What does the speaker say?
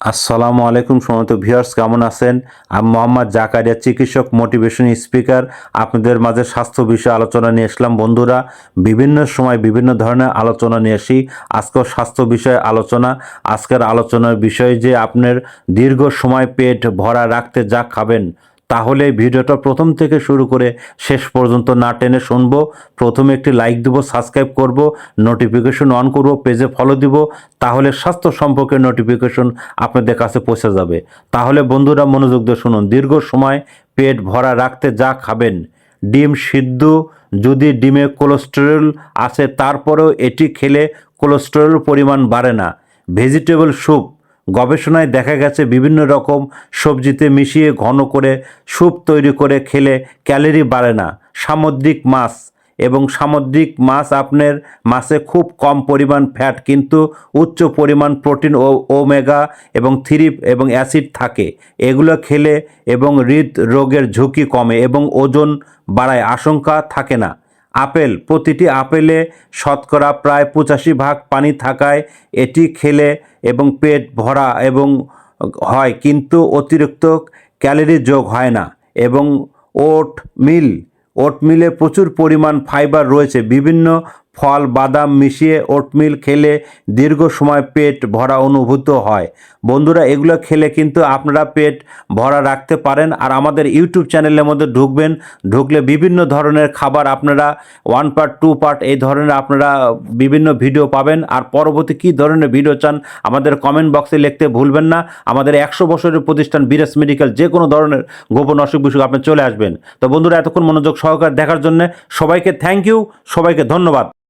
আসসালামু আলাইকুম সমত ভিউয়ার্স, কেমন আছেন? আমি মোহাম্মদ জাকারিয়া, চিকিৎসক, মোটিভেশন স্পিকার। আপনাদের মাঝে স্বাস্থ্য বিষয়ে আলোচনা নিয়ে এসলাম বন্ধুরা, বিভিন্ন সময় বিভিন্ন ধরনের আলোচনা নিয়ে আসি। আজকেও স্বাস্থ্য বিষয়ে আলোচনা। আজকের আলোচনার বিষয় যে আপনার দীর্ঘ সময় পেট ভরা রাখতে যা খাবেন তাহলে ভিডিওটা প্রথম থেকে শুরু করে শেষ পর্যন্ত না টেনে শুনব। প্রথমে একটি লাইক দেবো সাবস্ক্রাইব করব নোটিফিকেশন অন করব পেজে ফলো দিব, তাহলে স্বাস্থ্য সম্পর্কে নোটিফিকেশন আপনাদের কাছে পৌঁছে যাবে। তাহলে বন্ধুরা মনোযোগ দিয়ে শুনুন। দীর্ঘ সময় পেট ভরা রাখতে যা খাবেন, ডিম সিদ্ধ, যদি ডিমে কোলেস্টেরল আছে তারপরেও এটি খেলে কোলেস্টেরল পরিমাণ বাড়ে না। ভেজিটেবল স্যুপ গবেষণায় দেখা গেছে বিভিন্ন রকম সবজিতে মিশিয়ে ঘন করে স্যুপ তৈরি করে খেলে ক্যালোরি বাড়ে না। সামুদ্রিক মাছ এবং সামুদ্রিক মাছ আপনার মাছে খুব কম পরিমাণ ফ্যাট কিন্তু উচ্চ পরিমাণ প্রোটিন ও ওমেগা এবং থ্রি এবং অ্যাসিড থাকে। এগুলো খেলে এবং হৃদরোগের ঝুঁকি কমে এবং ওজন বাড়ায়। আশঙ্কা থাকে না। আপেল, প্রতিটি আপেলে শতকরা প্রায় পঁচাশি ভাগ পানি থাকায় এটি খেলে এবং পেট ভরা এবং হয়, কিন্তু অতিরিক্ত ক্যালোরি যোগ হয় না এবং ওট মিল ওট মিলে প্রচুর পরিমাণ ফাইবার রয়েছে। বিভিন্ন ফল, বাদাম মিশিয়ে ওটমিল খেলে দীর্ঘ সময় পেট ভরা অনুভূত হয়। বন্ধুরা, এগুলো খেলে কিন্তু আপনারা পেট ভরা রাখতে পারেন আর আমাদের ইউটিউব চ্যানেলের মধ্যে ঢুকবেন। ঢুকলে বিভিন্ন ধরনের খাবার আপনারা ওয়ান পার্ট টু পার্ট এই ধরনের আপনারা বিভিন্ন ভিডিও পাবেন। আর পরবর্তী কী ধরনের ভিডিও চান আমাদের কমেন্ট বক্সে লিখতে ভুলবেন না। আমাদের একশো বছরের প্রতিষ্ঠান বিরাস মেডিকেল, যে কোনো ধরনের গোপন অসুখ বিসুখ আপনি চলে আসবেন। তো বন্ধুরা, এতক্ষণ মনোযোগ সহকারে দেখার জন্য সবাইকে থ্যাংক ইউ সবাইকে ধন্যবাদ।